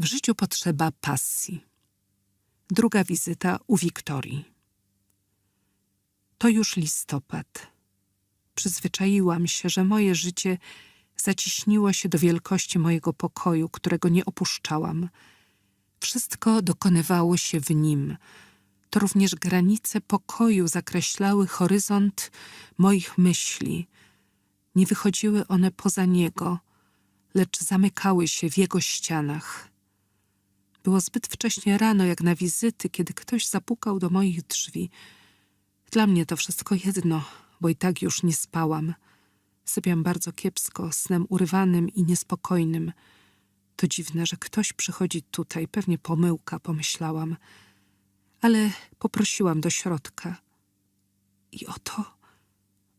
W życiu potrzeba pasji. Druga wizyta u Wiktorii. To już listopad. Przyzwyczaiłam się, że moje życie zaciśniło się do wielkości mojego pokoju, którego nie opuszczałam. Wszystko dokonywało się w nim. To również granice pokoju zakreślały horyzont moich myśli. Nie wychodziły one poza niego, lecz zamykały się w jego ścianach. Było zbyt wcześnie rano, jak na wizyty, kiedy ktoś zapukał do moich drzwi. Dla mnie to wszystko jedno, bo i tak już nie spałam. Sypiam bardzo kiepsko, snem urywanym i niespokojnym. To dziwne, że ktoś przychodzi tutaj, pewnie pomyłka, pomyślałam. Ale poprosiłam do środka. I oto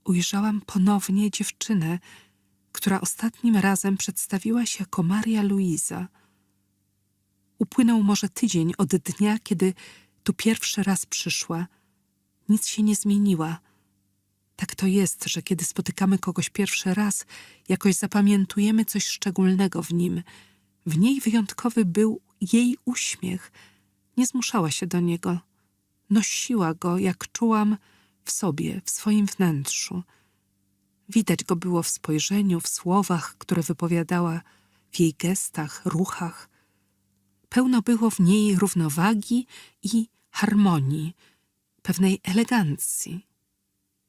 ujrzałam ponownie dziewczynę, która ostatnim razem przedstawiła się jako Maria Luisa. Upłynął może tydzień od dnia, kiedy tu pierwszy raz przyszła. Nic się nie zmieniła. Tak to jest, że kiedy spotykamy kogoś pierwszy raz, jakoś zapamiętujemy coś szczególnego w nim. W niej wyjątkowy był jej uśmiech. Nie zmuszała się do niego. Nosiła go, jak czułam, w sobie, w swoim wnętrzu. Widać go było w spojrzeniu, w słowach, które wypowiadała, w jej gestach, ruchach. Pełno było w niej równowagi i harmonii, pewnej elegancji.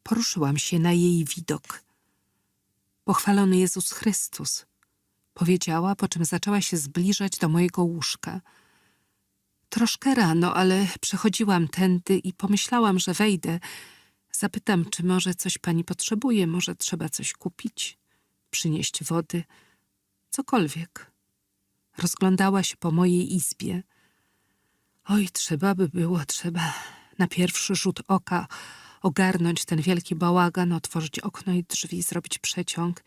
Poruszyłam się na jej widok. Pochwalony Jezus Chrystus, powiedziała, po czym zaczęła się zbliżać do mojego łóżka. Troszkę rano, ale przechodziłam tędy i pomyślałam, że wejdę. Zapytam, czy może coś pani potrzebuje, może trzeba coś kupić, przynieść wody, cokolwiek. Rozglądała się po mojej izbie. Oj, trzeba by było, trzeba na pierwszy rzut oka ogarnąć ten wielki bałagan, otworzyć okno i drzwi, zrobić przeciąg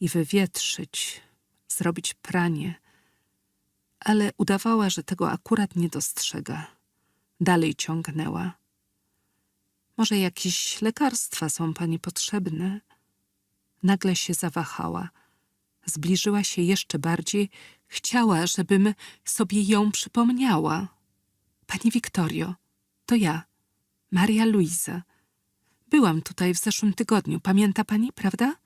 i wywietrzyć, zrobić pranie. Ale udawała, że tego akurat nie dostrzega. Dalej ciągnęła. Może jakieś lekarstwa są pani potrzebne? Nagle się zawahała. Zbliżyła się jeszcze bardziej. Chciała, żebym sobie ją przypomniała. Pani Wiktorio, to ja, Maria Luisa. Byłam tutaj w zeszłym tygodniu. Pamięta pani, prawda?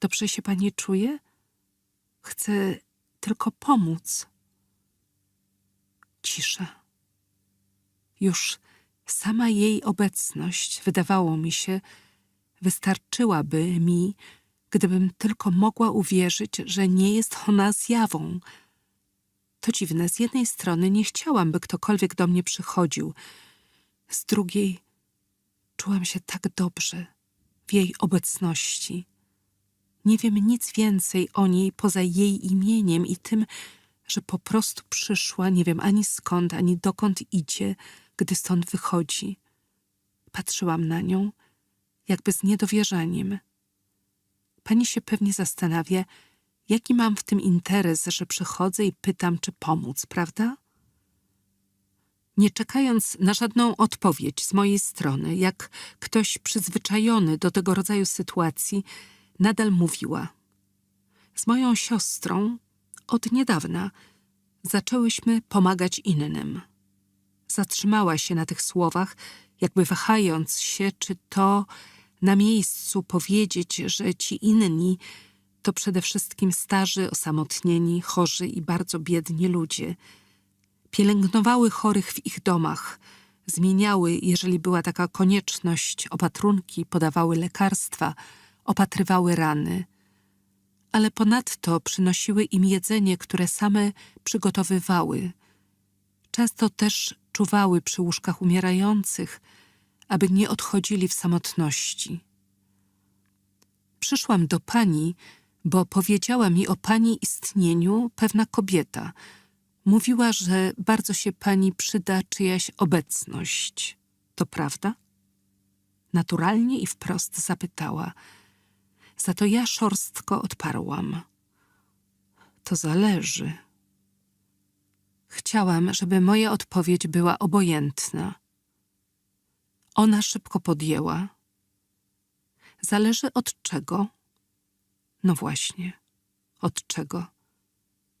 Dobrze się pani czuje? Chcę tylko pomóc. Cisza. Już sama jej obecność, wydawało mi się, wystarczyłaby mi, gdybym tylko mogła uwierzyć, że nie jest ona zjawą. To dziwne, z jednej strony nie chciałam, by ktokolwiek do mnie przychodził, z drugiej czułam się tak dobrze w jej obecności. Nie wiem nic więcej o niej poza jej imieniem i tym, że po prostu przyszła, nie wiem ani skąd, ani dokąd idzie, gdy stąd wychodzi. Patrzyłam na nią, jakby z niedowierzaniem. Pani się pewnie zastanawia, jaki mam w tym interes, że przychodzę i pytam, czy pomóc, prawda? Nie czekając na żadną odpowiedź z mojej strony, jak ktoś przyzwyczajony do tego rodzaju sytuacji, nadal mówiła. Z moją siostrą od niedawna zaczęłyśmy pomagać innym. Zatrzymała się na tych słowach, jakby wahając się, czy to na miejscu powiedzieć, że ci inni to przede wszystkim starzy, osamotnieni, chorzy i bardzo biedni ludzie. Pielęgnowały chorych w ich domach, zmieniały, jeżeli była taka konieczność, opatrunki, podawały lekarstwa, opatrywały rany. Ale ponadto przynosiły im jedzenie, które same przygotowywały. Często też czuwały przy łóżkach umierających, aby nie odchodzili w samotności. Przyszłam do pani, bo powiedziała mi o pani istnieniu pewna kobieta. Mówiła, że bardzo się pani przyda czyjaś obecność. To prawda? Naturalnie i wprost zapytała. Za to ja szorstko odparłam. To zależy. Chciałam, żeby moja odpowiedź była obojętna. Ona szybko podjęła. Zależy od czego? No właśnie, od czego?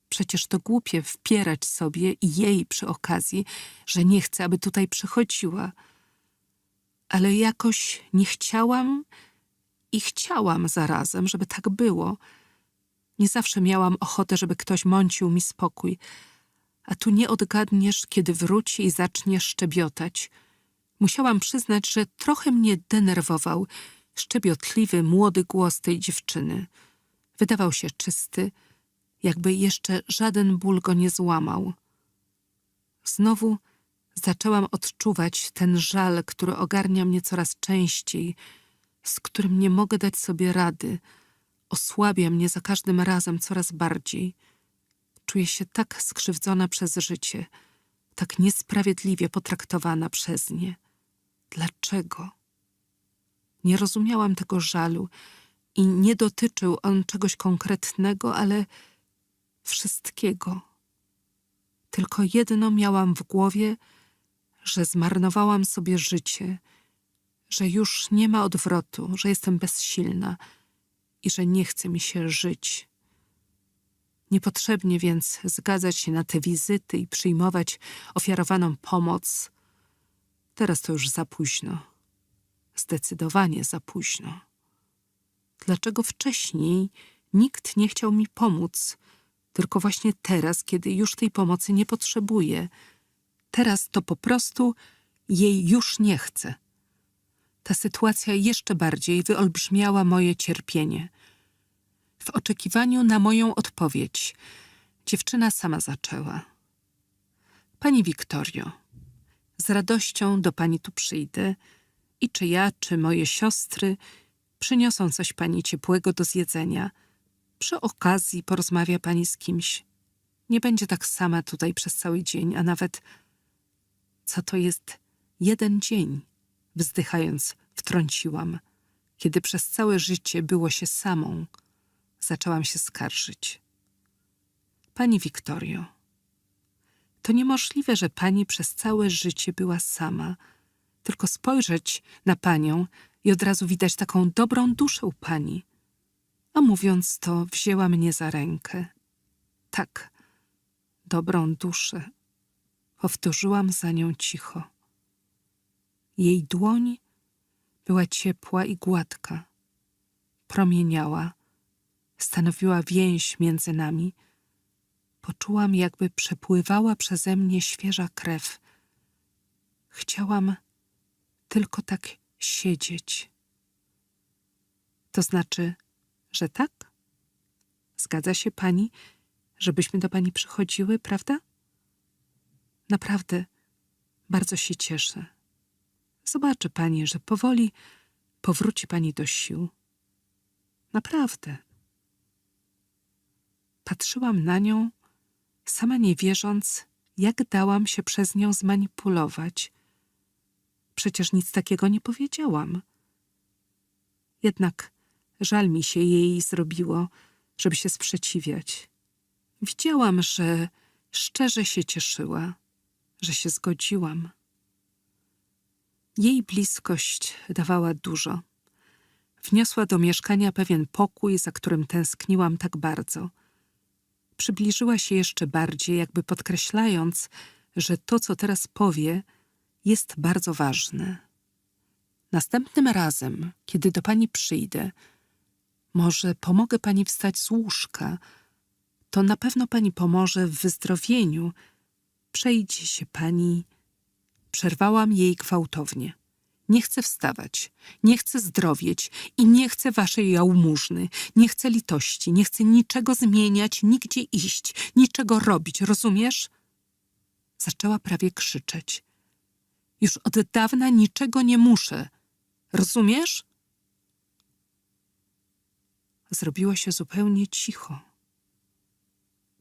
Przecież to głupie wpierać sobie i jej przy okazji, że nie chcę, aby tutaj przychodziła. Ale jakoś nie chciałam i chciałam zarazem, żeby tak było. Nie zawsze miałam ochotę, żeby ktoś mącił mi spokój, a tu nie odgadniesz, kiedy wróci i zacznie szczebiotać. Musiałam przyznać, że trochę mnie denerwował szczebiotliwy, młody głos tej dziewczyny. Wydawał się czysty, jakby jeszcze żaden ból go nie złamał. Znowu zaczęłam odczuwać ten żal, który ogarnia mnie coraz częściej, z którym nie mogę dać sobie rady, osłabia mnie za każdym razem coraz bardziej. Czuję się tak skrzywdzona przez życie, tak niesprawiedliwie potraktowana przez nie. Dlaczego? Nie rozumiałam tego żalu i nie dotyczył on czegoś konkretnego, ale wszystkiego. Tylko jedno miałam w głowie, że zmarnowałam sobie życie, że już nie ma odwrotu, że jestem bezsilna i że nie chce mi się żyć. Niepotrzebnie więc zgadzać się na te wizyty i przyjmować ofiarowaną pomoc. Teraz to już za późno. Zdecydowanie za późno. Dlaczego wcześniej nikt nie chciał mi pomóc, tylko właśnie teraz, kiedy już tej pomocy nie potrzebuję? Teraz to po prostu jej już nie chcę. Ta sytuacja jeszcze bardziej wyolbrzymiała moje cierpienie. W oczekiwaniu na moją odpowiedź, dziewczyna sama zaczęła. Pani Wiktorio, z radością do pani tu przyjdę i czy ja, czy moje siostry przyniosą coś pani ciepłego do zjedzenia. Przy okazji porozmawia pani z kimś. Nie będzie tak sama tutaj przez cały dzień, a nawet co to jest jeden dzień, wzdychając, wtrąciłam. Kiedy przez całe życie było się samą, zaczęłam się skarżyć. Pani Wiktorio, to niemożliwe, że pani przez całe życie była sama. Tylko spojrzeć na panią i od razu widać taką dobrą duszę u pani. A mówiąc to, wzięła mnie za rękę. Tak, dobrą duszę. Powtórzyłam za nią cicho. Jej dłoń była ciepła i gładka. Promieniała, stanowiła więź między nami. Poczułam, jakby przepływała przeze mnie świeża krew. Chciałam tylko tak siedzieć. To znaczy, że tak? Zgadza się pani, żebyśmy do pani przychodziły, prawda? Naprawdę, bardzo się cieszę. Zobaczy pani, że powoli powróci pani do sił. Naprawdę. Patrzyłam na nią, sama nie wierząc, jak dałam się przez nią zmanipulować. Przecież nic takiego nie powiedziałam. Jednak żal mi się jej zrobiło, żeby się sprzeciwiać. Widziałam, że szczerze się cieszyła, że się zgodziłam. Jej bliskość dawała dużo. Wniosła do mieszkania pewien pokój, za którym tęskniłam tak bardzo. Przybliżyła się jeszcze bardziej, jakby podkreślając, że to, co teraz powie, jest bardzo ważne. Następnym razem, kiedy do pani przyjdę, może pomogę pani wstać z łóżka. To na pewno pani pomoże w wyzdrowieniu. Przejdzie się pani. Przerwałam jej gwałtownie. Nie chcę wstawać, nie chcę zdrowieć i nie chcę waszej jałmużny, nie chcę litości, nie chcę niczego zmieniać, nigdzie iść, niczego robić, rozumiesz? Zaczęła prawie krzyczeć. Już od dawna niczego nie muszę. Rozumiesz? Zrobiło się zupełnie cicho.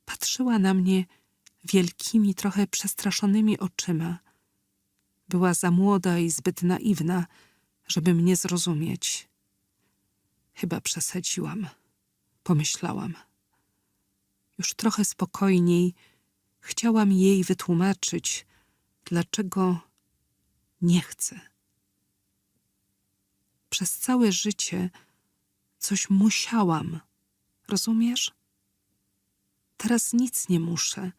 Patrzyła na mnie wielkimi, trochę przestraszonymi oczyma. Była za młoda i zbyt naiwna, żeby mnie zrozumieć. Chyba przesadziłam, pomyślałam. Już trochę spokojniej chciałam jej wytłumaczyć, dlaczego nie chcę. Przez całe życie coś musiałam, rozumiesz? teraz nic nie muszę.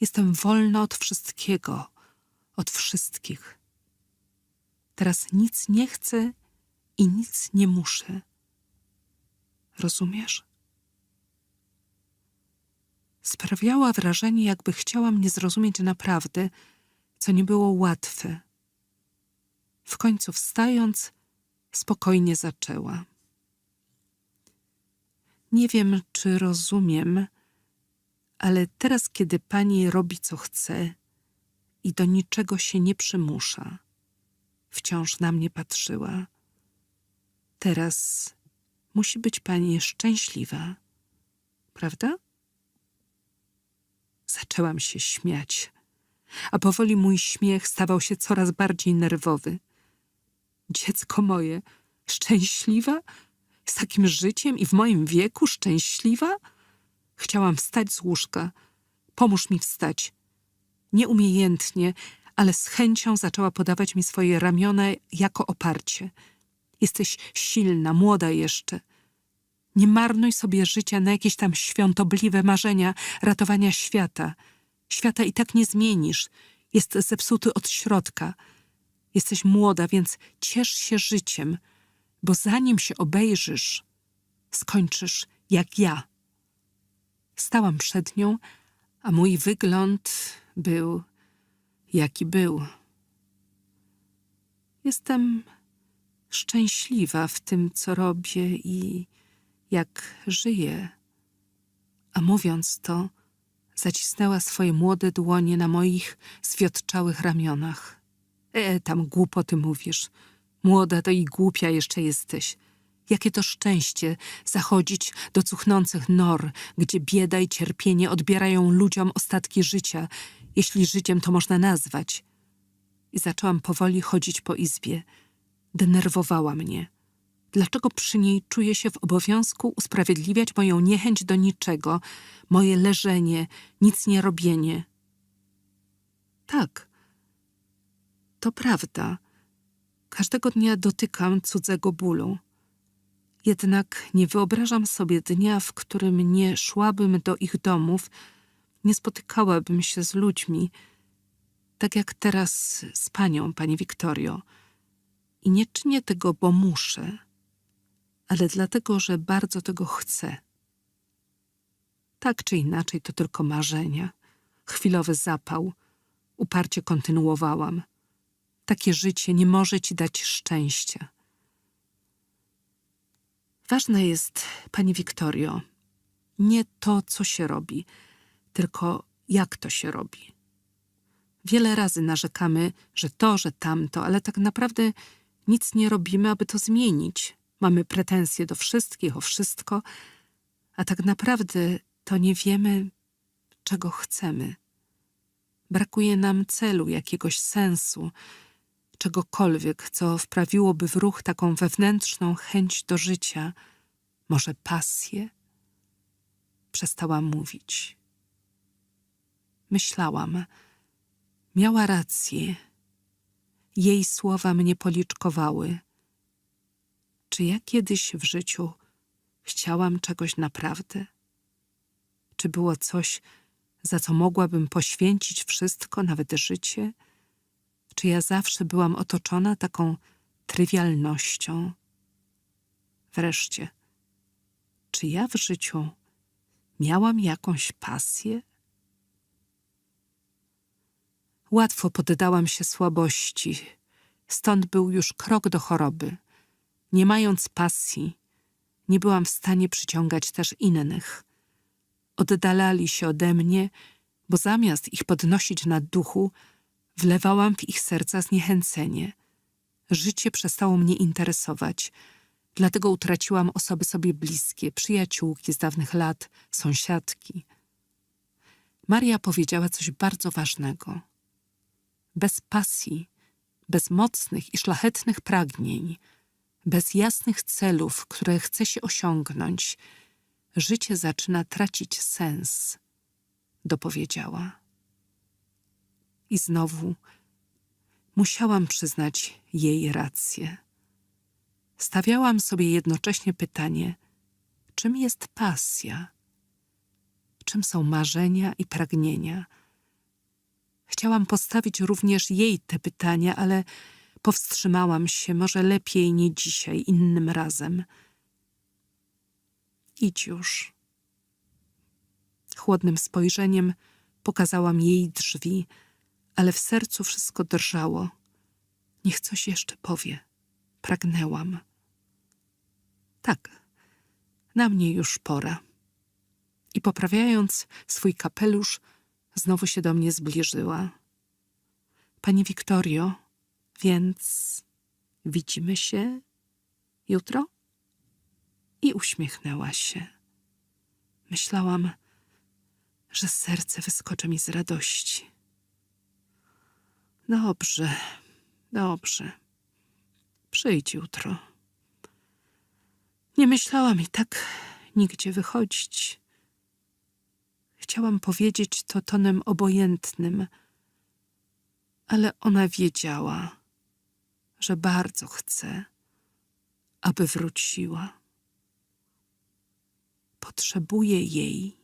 Jestem wolna od wszystkiego, od wszystkich. Teraz nic nie chcę i nic nie muszę. Rozumiesz? Sprawiała wrażenie, jakby chciała mnie zrozumieć naprawdę, co nie było łatwe. W końcu wstając, spokojnie zaczęła. Nie wiem, czy rozumiem, ale teraz, kiedy pani robi co chce i do niczego się nie przymusza, wciąż na mnie patrzyła. Teraz musi być pani szczęśliwa, prawda? Zaczęłam się śmiać, a powoli mój śmiech stawał się coraz bardziej nerwowy. Dziecko moje, szczęśliwa? Z takim życiem i w moim wieku szczęśliwa? Chciałam wstać z łóżka. Pomóż mi wstać. Nieumiejętnie, ale z chęcią zaczęła podawać mi swoje ramiona jako oparcie. Jesteś silna, młoda jeszcze. Nie marnuj sobie życia na jakieś tam świątobliwe marzenia ratowania świata. Świata i tak nie zmienisz. Jest zepsuty od środka. Jesteś młoda, więc ciesz się życiem, bo zanim się obejrzysz, skończysz jak ja. Stałam przed nią, a mój wygląd był jaki był. Jestem szczęśliwa w tym, co robię i jak żyję. A mówiąc to, zacisnęła swoje młode dłonie na moich zwiotczałych ramionach. E, tam głupoty mówisz. Młoda to i głupia jeszcze jesteś. Jakie to szczęście zachodzić do cuchnących nor, gdzie bieda i cierpienie odbierają ludziom ostatki życia, jeśli życiem to można nazwać. I zaczęłam powoli chodzić po izbie. Denerwowała mnie. Dlaczego przy niej czuję się w obowiązku usprawiedliwiać moją niechęć do niczego, moje leżenie, nic nie robienie? Tak, to prawda. Każdego dnia dotykam cudzego bólu. Jednak nie wyobrażam sobie dnia, w którym nie szłabym do ich domów, nie spotykałabym się z ludźmi, tak jak teraz z panią, pani Wiktorio. I nie czynię tego, bo muszę, ale dlatego, że bardzo tego chcę. Tak czy inaczej, to tylko marzenia, chwilowy zapał. Uparcie kontynuowałam. Takie życie nie może ci dać szczęścia. Ważne jest, pani Wiktorio, nie to, co się robi, tylko jak to się robi. Wiele razy narzekamy, że to, że tamto, ale tak naprawdę nic nie robimy, aby to zmienić. Mamy pretensje do wszystkich, o wszystko, a tak naprawdę to nie wiemy, czego chcemy. Brakuje nam celu, jakiegoś sensu, czegokolwiek, co wprawiłoby w ruch taką wewnętrzną chęć do życia, może pasję? Przestałam mówić. Myślałam. Miała rację. Jej słowa mnie policzkowały. Czy ja kiedyś w życiu chciałam czegoś naprawdę? Czy było coś, za co mogłabym poświęcić wszystko, nawet życie? Czy ja zawsze byłam otoczona taką trywialnością? Wreszcie, czy ja w życiu miałam jakąś pasję? Łatwo poddałam się słabości, stąd był już krok do choroby. Nie mając pasji, nie byłam w stanie przyciągać też innych. Oddalali się ode mnie, bo zamiast ich podnosić na duchu, wlewałam w ich serca zniechęcenie. Życie przestało mnie interesować, dlatego utraciłam osoby sobie bliskie, przyjaciółki z dawnych lat, sąsiadki. Maria powiedziała coś bardzo ważnego. Bez pasji, bez mocnych i szlachetnych pragnień, bez jasnych celów, które chce się osiągnąć, życie zaczyna tracić sens, dopowiedziała. I znowu musiałam przyznać jej rację. Stawiałam sobie jednocześnie pytanie, czym jest pasja? czym są marzenia i pragnienia. Chciałam postawić również jej te pytania, ale powstrzymałam się, może lepiej nie dzisiaj, innym razem. Idź już. Chłodnym spojrzeniem pokazałam jej drzwi, ale w sercu wszystko drżało. Niech coś jeszcze powie. Pragnęłam. Tak, na mnie już pora. I poprawiając swój kapelusz, znowu się do mnie zbliżyła. Pani Wiktorio, więc widzimy się jutro? I uśmiechnęła się. Myślałam, że serce wyskoczy mi z radości. Dobrze, dobrze. Przyjdź jutro. Nie myślałam i tak nigdzie wychodzić. Chciałam powiedzieć to tonem obojętnym, ale ona wiedziała, że bardzo chce, aby wróciła. Potrzebuję jej